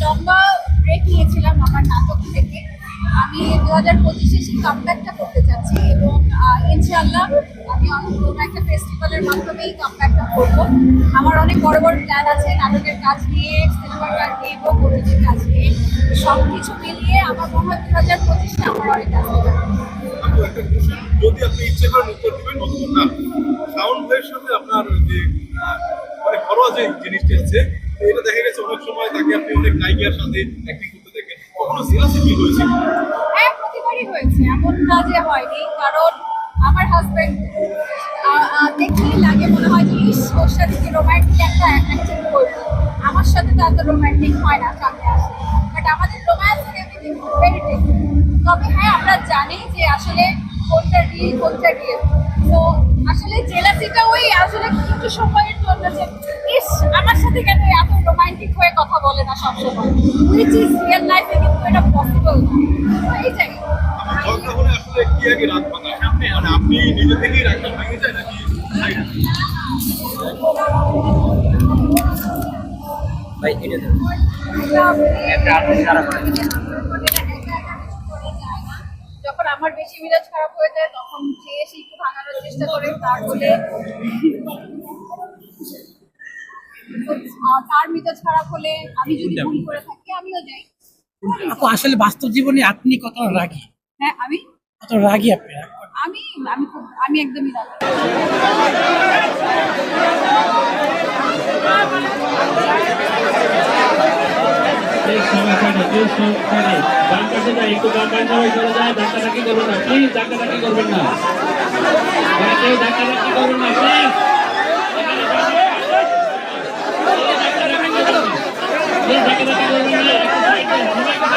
লম্বা ব্রেক নিয়েছিলাম আমার নাটক থেকে। আমি দু হাজার পঁচিশে সেই কামব্যাকটা করতে চাচ্ছি এবং আহ, ইনশাআল্লাহ আমি অনেক কোনো একটা ফেস্টিভ্যালের মাধ্যমেই কামব্যাকটা করব। আমার অনেক বড় বড় প্ল্যান আছে নাটকের কাজ নিয়ে সিনেমার কাজ নিয়ে এবং অভিনয়ের কাজ নিয়ে। সব কিছু মিলিয়ে আমার মনে হয় দু হাজার পঁচিশে আমার অনেক কাজ যদি আপনি ইচ্ছে করেন উত্তর দিবেন না সাউন্ড সাথে আপনার যে মানে ঘরোয়া যে জিনিসটি আছে এটা দেখা গেছে অনেক সময় তাকে আপনি অনেক নায়িকার সাথে অ্যাক্টিং করতে দেখেন। কখনো ফিল হয়েছে? হ্যাঁ প্রতিবারই হয়েছে, এমন না যে হয়নি, কারণ আমার হাজবেন্ড দেখলেই লাগে, মনে হয় যে, ইস, ওর সাথে কি রোমান্টিক একটা অ্যাকশন করব? আমার সাথে তো এত রোমান্টিক হয় না সামনে আসে? বাট আমাদের রোম্যান্স এভরিথিং ভেরি তবে হ্যাঁ আমরা জানি যে আসলে কোনটা রিল কোনটা রিয়েল তো আসলে জেলাসিটা ওই, আসলে কিছু সময়ের বলে না সবসময়। উইচ ইজ রিয়েল লাইফে কিন্তু এটা পসিবল না। এইটাই ভাঙা মানে আপনি নিজে থেকেই রাগটা ভেঙে যায় নাকি? ভাই এটা দেন একটা আর্টিস্ট খারাপ করে। যখন আমার বেশি মিজাজ খারাপ হয়ে যায় তখন সে এসে একটু ভাঙানোর চেষ্টা করে তার বলে তার মিজাজ খারাপ হলে আমি যদি ভুল করে থাকি আমিও যাই। আপু আসলে বাস্তব জীবনে আপনি কত রাগী? হ্যাঁ আমি? কত রাগী আপনি আমি? আমি খুব- আমি একদমই ধাক্কাধাক্কি করবেন না করবেন না Thank you.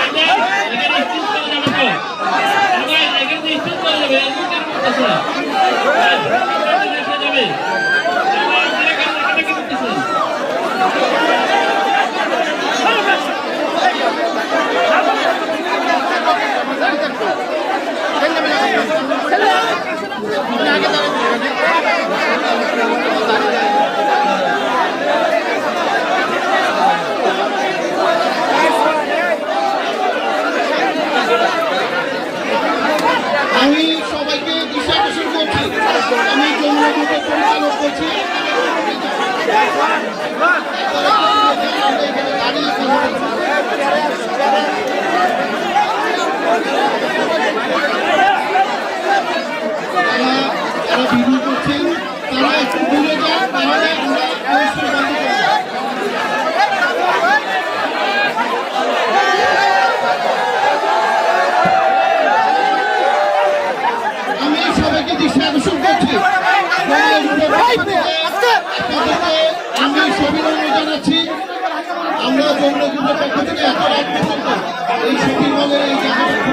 দাঁড়িয়ে যমুনা গ্রুপের পক্ষ থেকে এত রাত পর্যন্ত এই এই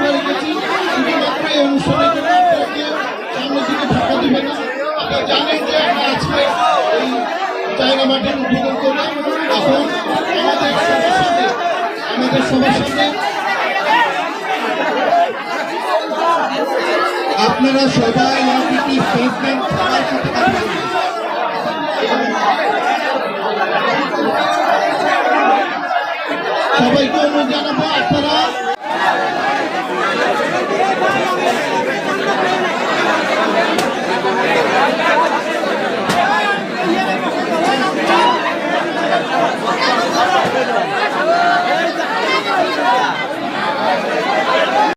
রেখেছি। শুধুমাত্র এই অনুষ্ঠানের জন্য আপনারা কেউ সামনের দিকে দিবে না? আপনারা জানেন যে আমরা আজকে এই জায়গা মাঠের উদ্বোধন করে এখন আমাদের সবার আমাদের সবার আপনারা সবাই ওটিটি ফেসবুক সবার সাথে কথা বলুন সবাইকে অনুরোধ জানাব আপনারা।